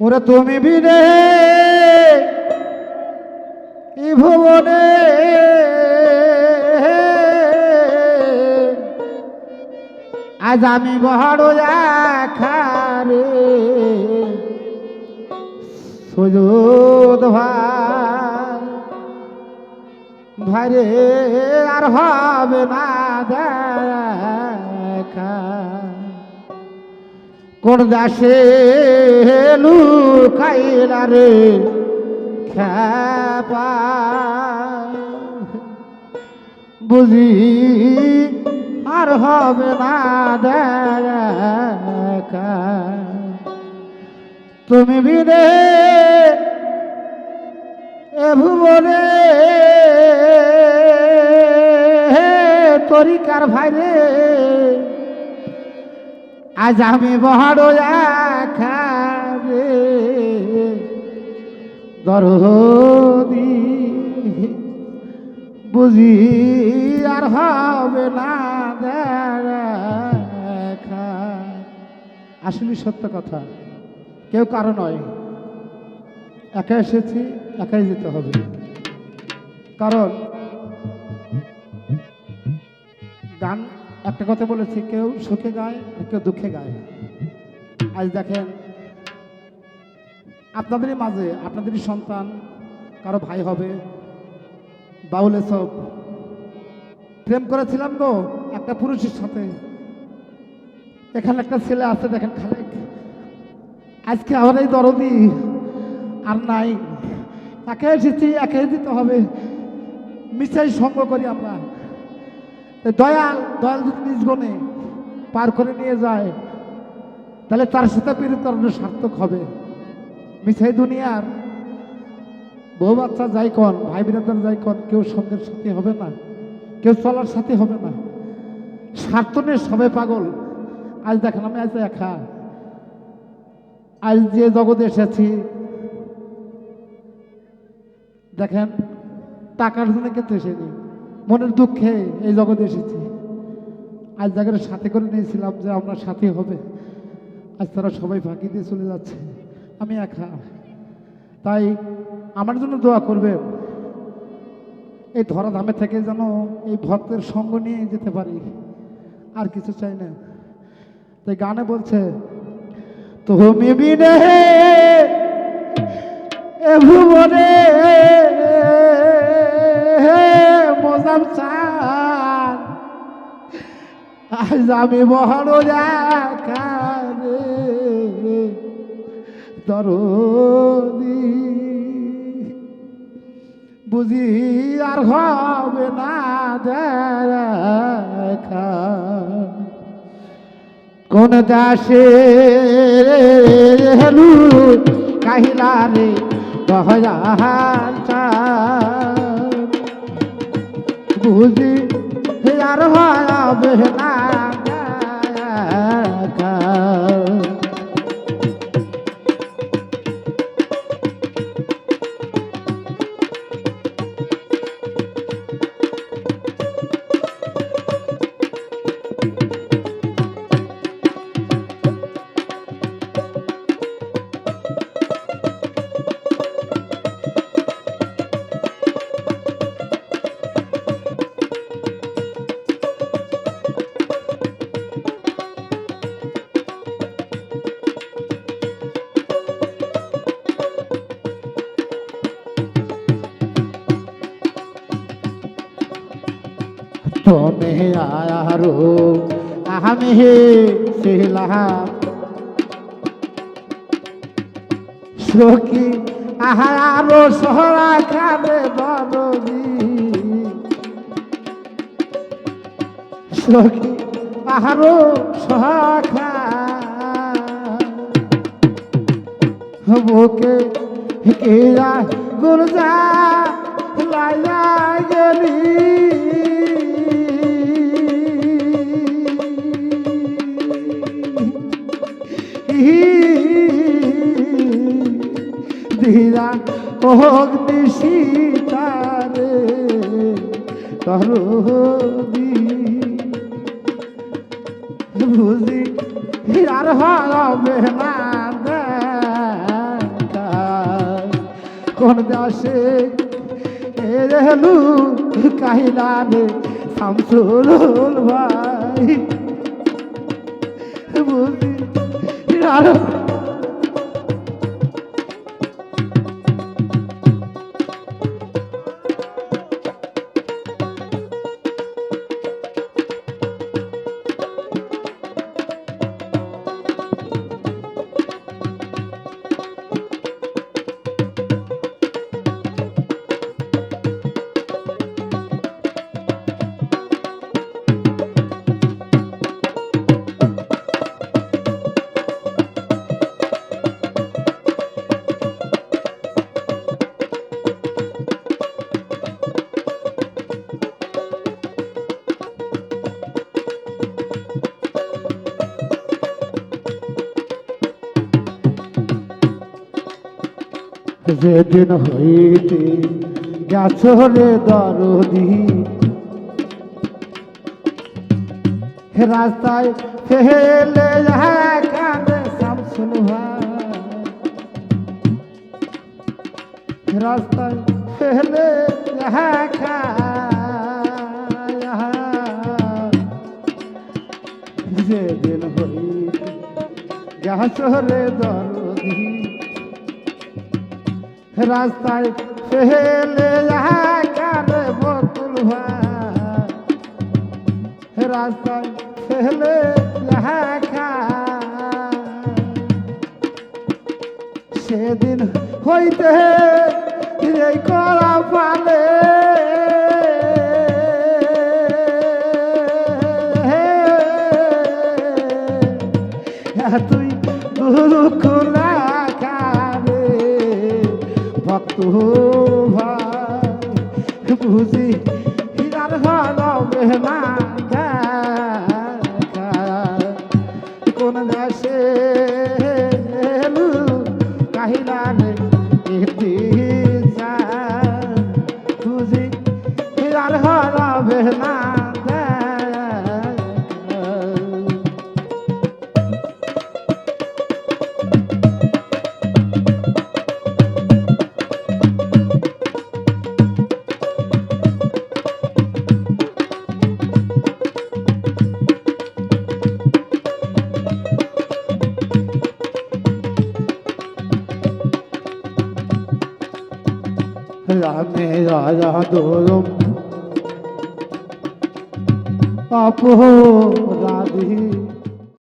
ওরে তুমি বিনে ই ভুবনে? আজ আমি বড় খারে সুযোগ ভাই। ভাইরে আর হবে না দেখা কোন দাসে লুকাইলা রে? খ্যাপা। বুঝি আর হবে না দেখা। তুমি বিনে এ ভুবনে তরিকার ভাইরে আজ আমি বড় খারে দরদি বুঝি আর হবে না দেখা। আসলে সত্য কথা, কেউ কারও নয়। একা এসেছি, একাই যেতে হবে। কারণ গান একটা কথা বলেছি, কেউ সুখে গায়, কেউ দুঃখে গায়। আজ দেখেন, আপনাদেরই মাঝে আপনাদেরই সন্তান, কারও ভাই হবে, বাউল এসব। প্রেম করেছিলাম গো, একটা পুরুষের সাথে। এখানে একটা ছেলে আছে, দেখেন খালেক। আজকে আমার এই দরদি আর নাই। একে এসেছি, একে দিতে হবে। মিশাই সঙ্গ করি আমরা। দয়াল দয়াল যদি নিজ গণে পার করে নিয়ে যায়, তাহলে তার সাথে পীড়িতরণ সার্থক হবে। মিছাই দুনিয়ার বউ বাচ্চা যাই কন, ভাই বিরাদার যাই কন, কেউ সঙ্গের সাথে হবে না, কেউ চলার সাথে হবে না। স্বার্থ নিয়ে সবে পাগল। আজ দেখেন আমি আজ একা। আজ যে জগতে এসেছি, দেখেন টাকার জন্য কিন্তু এসেনি। মনের দুঃখে এই জগতে এসেছি। আজ জায়গাটা সাথে করে নিয়েছিলাম যে আপনার সাথে হবে। আজ তারা সবাই ফাঁকি দিয়ে চলে যাচ্ছে। আমি একা। তাই আমার জন্য দোয়া করবেন, এই ধরা ধামে থেকে যেন এই ভক্তের সঙ্গ নিয়ে যেতে পারি। আর কিছু চাই না। তাই গানে বলছে, তুমি বিনে এ ভুবনে মজাম চান। আজ আমি দেখারে দরদি। বুঝি আর হবে না দেখা। কোন দাসে হেলু কাহিলা রে চার বুঝি আর হয় না। আয়ারো আমি হে শিলাম সখী, আহারো সহরা খাবে বদবি সখী, আহারো সহা বুকে কেরা গুরজা লাইয়া গেলি। ধীরা অগ্নি সীতারে তরদি বুঝি আর হবে না কোন দাসে এলু কাহিলানে শামসুল ভাই। বুঝি আর যেদিন হইতে গেছ রে দরদি। রাস্তায় ফেলে কানে শামসুল ভাই রাস্তায় ফেলে যেদিন হইতে গেছ রে দরদি। রাস্তায় ফেলে কারে বকুল ভাই রাস্তায় ফেলে সেদিন হইতে এই করা পালে। তুই দুঃখ লাগাবে ভক্ত ভাই বুঝি হিরার হবে না দেখা। কোন দেশে রামে রাজা দোলম। অপরাধী